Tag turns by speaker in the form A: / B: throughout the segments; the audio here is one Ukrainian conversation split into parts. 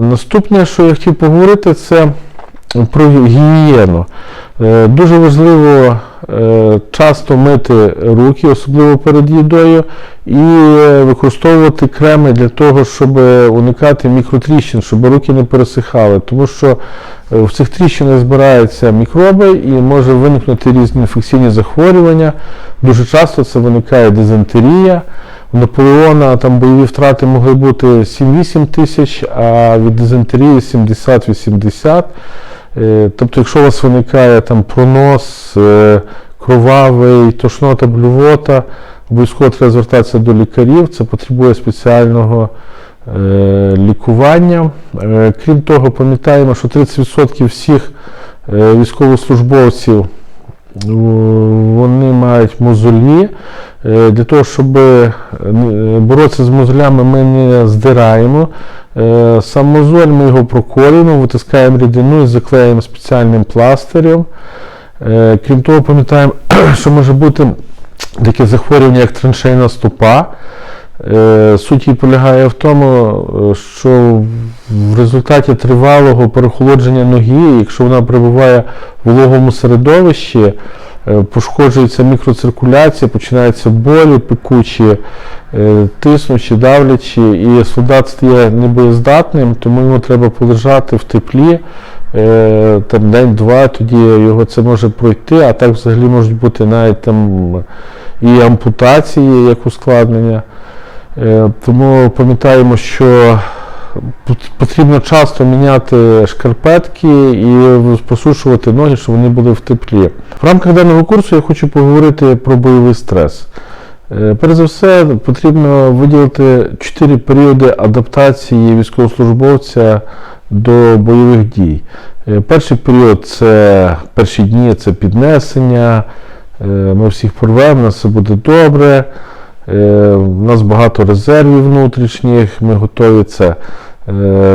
A: Наступне, що я хотів поговорити, це про гігієну. Е, Дуже важливо е, часто мити руки, особливо перед їдою, і е, використовувати креми для того, щоб уникати мікротріщин, щоб руки не пересихали. Тому що в цих тріщинах збираються мікроби і може виникнути різні інфекційні захворювання. Дуже часто це виникає дизентерія. У Наполеона там бойові втрати могли бути 7-8 тисяч, а від дизентерії 70-80. Е, Тобто, якщо у вас виникає там пронос, е, кровавий, тошнота, блювота, обов'язково треба звертатися до лікарів, це потребує спеціального е, лікування. Крім того, пам'ятаємо, що 30% всіх військовослужбовців вони мають мозолі. Е, Для того, щоб е, боротися з мозолями, ми не здираємо. Е, Сам мозоль ми його проколюємо, витискаємо рідину і заклеїмо спеціальним пластирем. Е, Крім того, пам'ятаємо, що може бути таке захворювання, як траншейна стопа. Е, Суть її полягає в тому, е, що в результаті тривалого перехолодження ноги, якщо вона перебуває в вологому середовищі, е, пошкоджується мікроциркуляція, починаються болі пекучі, е, тиснучі, давлячі, і солдат стає небоєздатним, тому йому треба полежати в теплі е, там день-два, тоді його це може пройти, а так взагалі можуть бути навіть там і ампутації як ускладнення. Е, Тому пам'ятаємо, що потрібно часто міняти шкарпетки і просушувати ноги, щоб вони були в теплі. В рамках даного курсу я хочу поговорити про бойовий стрес. Е, Перш за все, потрібно виділити чотири періоди адаптації військовослужбовця до бойових дій. Е, Перший період це перші дні це піднесення. е, Ми всіх порвемо, нас все буде добре. У нас багато резервів внутрішніх, ми готові це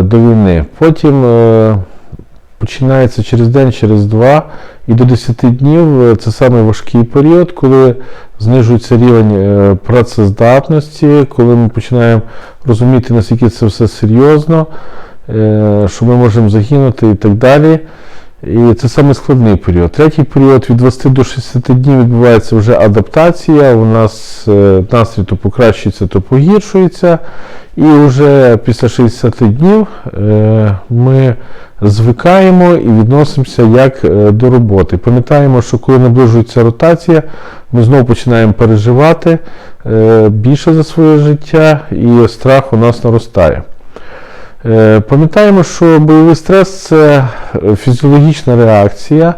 A: до війни. Потім е, починається через день, через два і до 10 днів е, це саме важкий період, коли знижується рівень е, працездатності, коли ми починаємо розуміти, наскільки це все серйозно, е, що ми можемо загинути і так далі. І це саме складний період. Третій період від 20 до 60 днів відбувається вже адаптація. У нас е, настрій то покращується, то погіршується. І вже після 60 днів е, ми звикаємо і відносимося як е, до роботи. Пам'ятаємо, що коли наближується ротація, ми знову починаємо переживати більше за своє життя, і страх у нас наростає. Е, Пам'ятаємо, що бойовий стрес це е, фізіологічна реакція.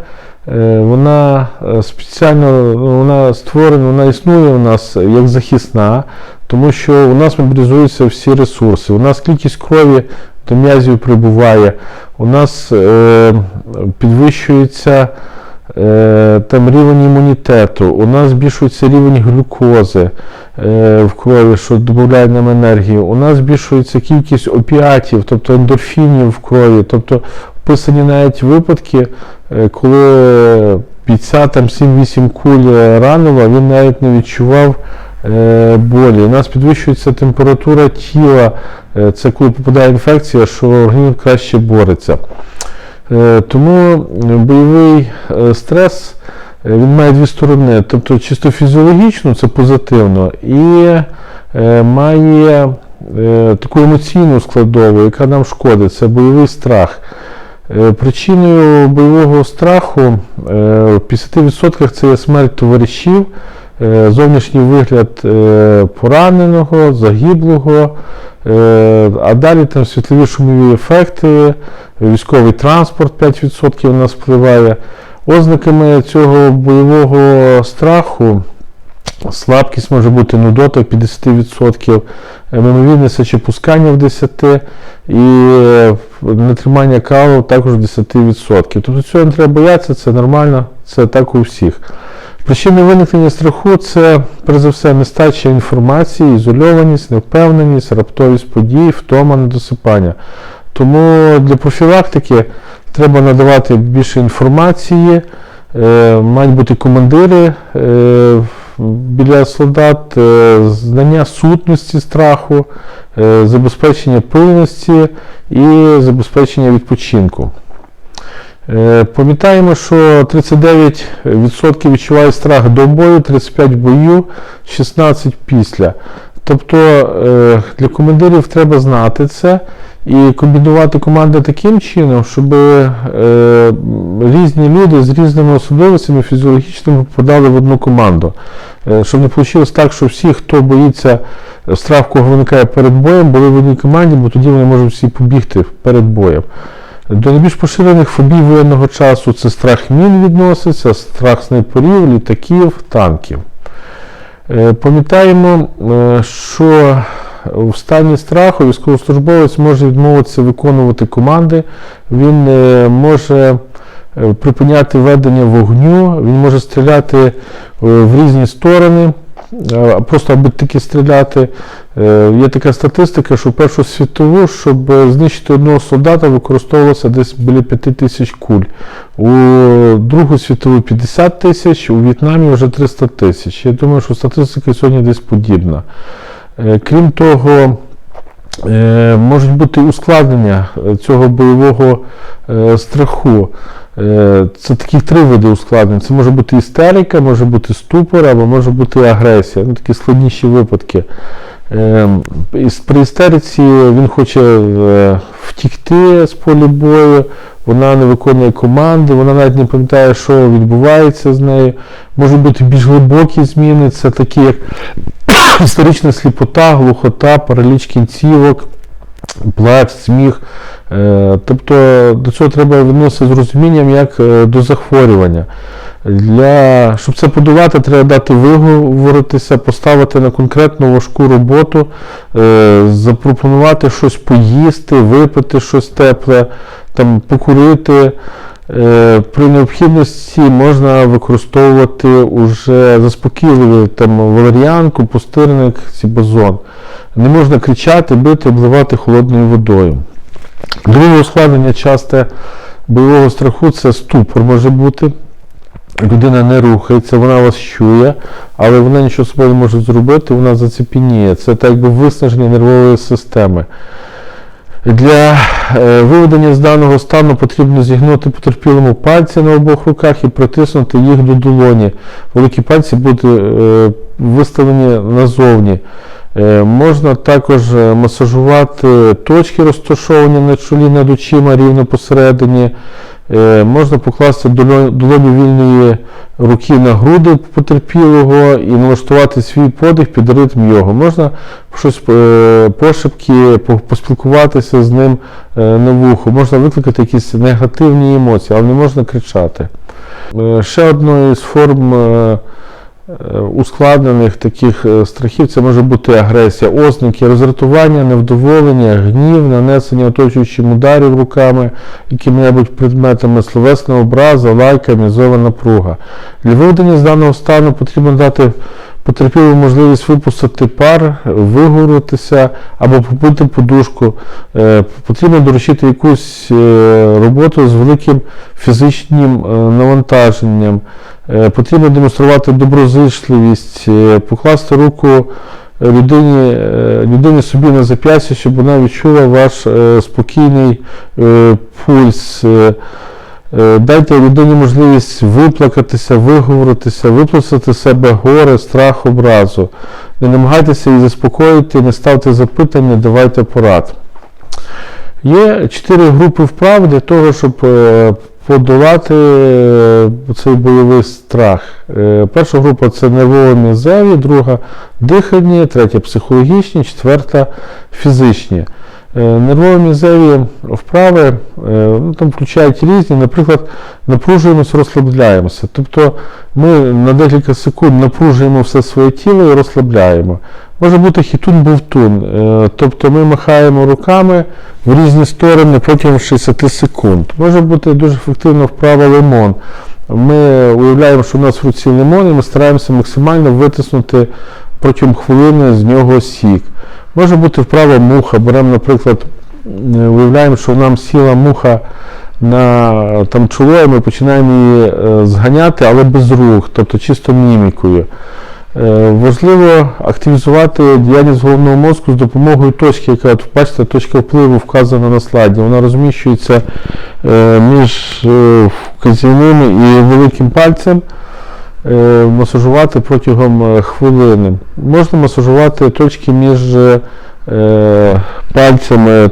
A: Е, Вона спеціально вона створена, вона існує у нас як захисна, тому що у нас мобілізуються всі ресурси. У нас кількість крові до м'язів прибуває, у нас підвищується там рівень імунітету, у нас збільшується рівень глюкози е, в крові, що додає нам енергію. У нас збільшується кількість опіатів, тобто ендорфінів в крові. Тобто описані навіть випадки, е, коли бійця там 7-8 куль ранило, він навіть не відчував е, болі. У нас підвищується температура тіла, е, це коли попадає інфекція, що організм краще бореться. Е, Тому бойовий е, стрес е, він має дві сторони. Тобто чисто фізіологічно це позитивно і має таку емоційну складову, яка нам шкодить, це бойовий страх. Причиною бойового страху в 50% це є смерть товаришів, зовнішній вигляд пораненого, загиблого, а далі там світлові шумові ефекти, військовий транспорт 5% у нас впливає. Ознаками цього бойового страху слабкість може бути нудота в 50%, мимовільне сечопускання в 10% і е, нетримання калу також в 10%. Тобто цього не треба боятися, це нормально, це так у всіх. Причини виникнення страху це, перш за все, нестача інформації, ізольованість, невпевненість, раптовість подій, втома, недосипання. Тому для профілактики треба надавати більше інформації, е, мають бути командири е, біля солдат е, знання сутності страху, забезпечення пильності і забезпечення відпочинку. Е, Пам'ятаємо, що 39% відчувають страх до бою, 35% в бою, 16% після. Тобто е, для командирів треба знати це і комбінувати команди таким чином, щоб е, різні люди з різними особливостями фізіологічними попадали в одну команду. Щоб не вийшло так, що всі, хто боїться страх, кого виникає перед боєм, були в одній команді, бо тоді вони можуть всі побігти перед боєм. До найбільш поширених фобій воєнного часу це страх мін відноситься, страх снайперів, літаків, танків. Е, Пам'ятаємо, е, що в стані страху військовослужбовець може відмовитися виконувати команди, він е, може припиняти ведення вогню, він може стріляти в різні сторони, просто аби таки стріляти. Е, Є така статистика, що в Першу світову, щоб е, знищити одного солдата, використовувалося десь біля 5 тисяч куль. У Другу світову 50 тисяч, у В'єтнамі вже 300 тисяч. Я думаю, що статистика сьогодні десь подібна. Е, Крім того, можуть бути ускладнення е, цього бойового е, страху. Е, Це такі три види ускладнень. Це може бути істерика, може бути ступор або може бути агресія. Ну, такі складніші випадки. Е, При істериці він хоче е, втікти з полі бою, вона не виконує команди, вона навіть не пам'ятає, що відбувається з нею. Можуть бути більш глибокі зміни, це такі як історична сліпота, глухота, параліч кінцівок, плач, сміх. Е, Тобто до цього треба відноситися з розумінням як е, до захворювання. Для, щоб це подолати, треба дати виговоритися, поставити на конкретну важку роботу, е, запропонувати щось поїсти, випити щось тепле, там, покурити. Е, При необхідності можна використовувати уже заспокійливі там валеріанку, пустирник, цибозон. Не можна кричати, бити, обливати холодною водою. Друге ускладнення часте бойового страху це ступор може бути. Людина не рухається, вона вас чує, але вона нічого собою не може зробити, вона зацепеніє. Це так якби виснаження нервової системи. Для е, виведення з даного стану потрібно зігнути потерпілому пальці на обох руках і притиснути їх до долоні. Великі пальці будуть е, виставлені назовні. Е, Можна також масажувати точки, розташовані на чолі над очима рівно посередині. Е, Можна покласти доло- долоню вільної руки на груди потерпілого і налаштувати свій подих під ритм його. Можна щось е, пошепки поспілкуватися з ним е, на вухо. Можна викликати якісь негативні емоції, але не можна кричати. Ще одною з форм ускладнених таких е, страхів це може бути агресія, ознаки, роздратування, невдоволення, гнів, нанесення оточуючим ударів руками, якими-небудь предметами, словесна образа, лайка, мізова напруга. Для виведення з даного стану потрібно дати потерпілому можливість випустити пар, вигорутися або побити подушку. Е, Потрібно доручити якусь е, роботу з великим фізичним е, навантаженням. Е, Потрібно демонструвати доброзичливість, е, покласти руку людині, е, людині собі на зап'ястя, щоб вона відчула ваш спокійний пульс. Дайте людині можливість виплакатися, виговоритися, виплесати з себе горе, страх, образу. Не намагайтеся її заспокоїти, не ставте запитань, не давайте порад. Є чотири групи вправ для того, щоб подолати е, цей бойовий страх. Е, Перша група це нервово-м'язеві, друга дихальні, третя психологічні, четверта фізичні. Е, Нервово-м'язеві вправи е, ну, там включають різні, наприклад, напружуємося, розслабляємося. Тобто ми на декілька секунд напружуємо все своє тіло і розслабляємо. Може бути хітун-бовтун, е, тобто ми махаємо руками в різні сторони протягом 60 секунд. Може бути дуже ефективна вправа лимон. Ми уявляємо, що у нас в руці лимон, і ми стараємося максимально витиснути протягом хвилини з нього сік. Може бути вправа муха. Беремо, наприклад, е, уявляємо, що нам сіла муха на там, чоло, і ми починаємо її е, зганяти, але без рук, тобто чисто мімікою. Е, Важливо активізувати діяльність головного мозку з допомогою точки, яка от, бачите, точка впливу вказана на слайді. Вона розміщується між вказівним і великим пальцем. Е, Масажувати протягом е, хвилини. Можна масажувати точки між е, пальцями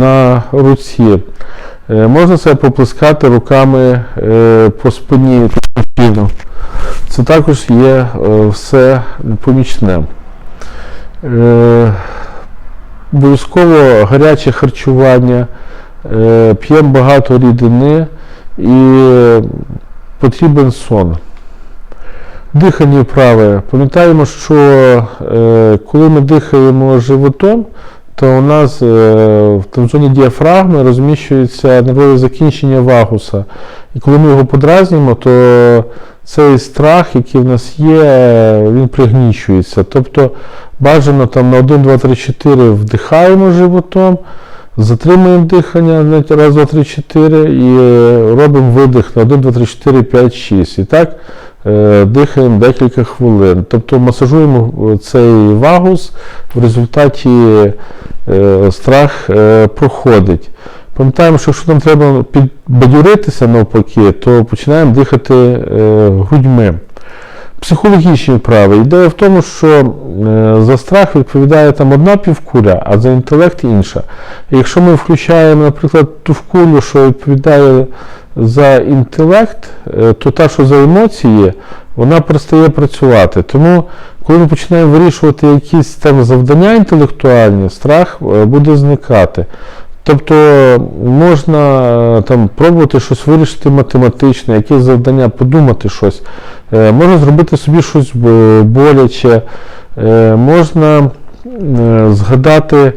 A: на руці. Можна себе поплескати руками по спині. Це також є все помічне. Обов'язково гаряче харчування, п'ємо багато рідини і потрібен сон. Дихання праве. Пам'ятаємо, що е, коли ми дихаємо животом, то у нас е, в там, зоні діафрагми розміщується нервове закінчення вагуса. І коли ми його подразнюємо, то цей страх, який в нас є, він пригнічується. Тобто бажано там на 1, 2, 3, 4 вдихаємо животом, затримуємо дихання раз, два, три, чотири і е, робимо видих на 1, 2, 3, 4, 5, 6. І так е, дихаємо декілька хвилин. Тобто масажуємо е, цей вагус, в результаті страх проходить. Пам'ятаємо, що якщо нам треба підбадьоритися навпаки, то починаємо дихати грудьми. Психологічні вправи. Ідея в тому, що е, за страх відповідає там одна півкуля, а за інтелект інша. Якщо ми включаємо, наприклад, ту вкулю, що відповідає за інтелект, е, то та, що за емоції, вона перестає працювати. Тому, коли ми починаємо вирішувати якісь там завдання інтелектуальні, страх е, буде зникати. Тобто можна там пробувати щось вирішити математичне, якесь завдання, подумати щось. Е, Можна зробити собі щось боляче, Е, можна е, згадати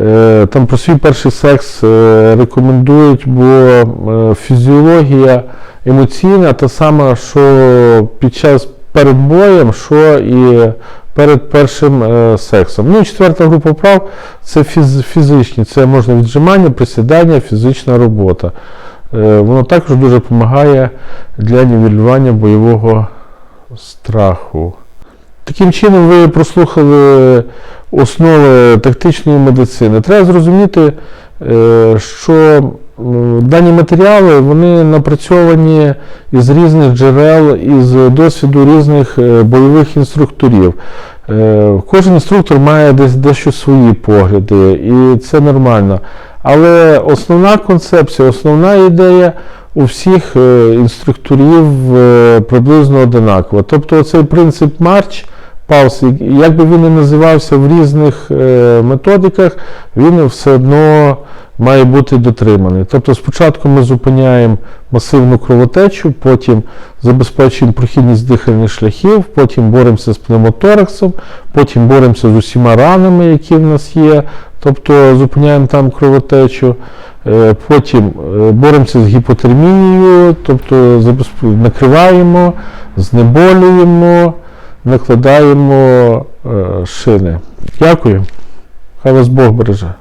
A: е, там про свій перший секс е, рекомендують, бо е, фізіологія емоційна та сама, що під час перед боєм, що і перед першим е, сексом. Ну і четверта група вправ це фіз, фізичні, це можна віджимання, присідання, фізична робота. Е, Воно також дуже допомагає для нівелювання бойового страху. Таким чином, ви прослухали основи тактичної медицини. Треба зрозуміти, е, що дані матеріали вони напрацьовані із різних джерел, із досвіду різних е, бойових інструкторів. Кожен інструктор має десь дещо свої погляди, і це нормально. Але основна концепція, основна ідея у всіх е, інструкторів е, приблизно одинакова. Тобто цей принцип марч, пауз, як би він не називався в різних е, методиках, він все одно має бути дотриманий. Тобто спочатку ми зупиняємо масивну кровотечу, потім забезпечуємо прохідність дихальних шляхів, потім боремося з пневмотораксом, потім боремося з усіма ранами, які в нас є, тобто зупиняємо там кровотечу. Е, Потім е, боремося з гіпотермією, тобто накриваємо, знеболюємо, накладаємо е, шини. Дякую. Хай вас Бог береже.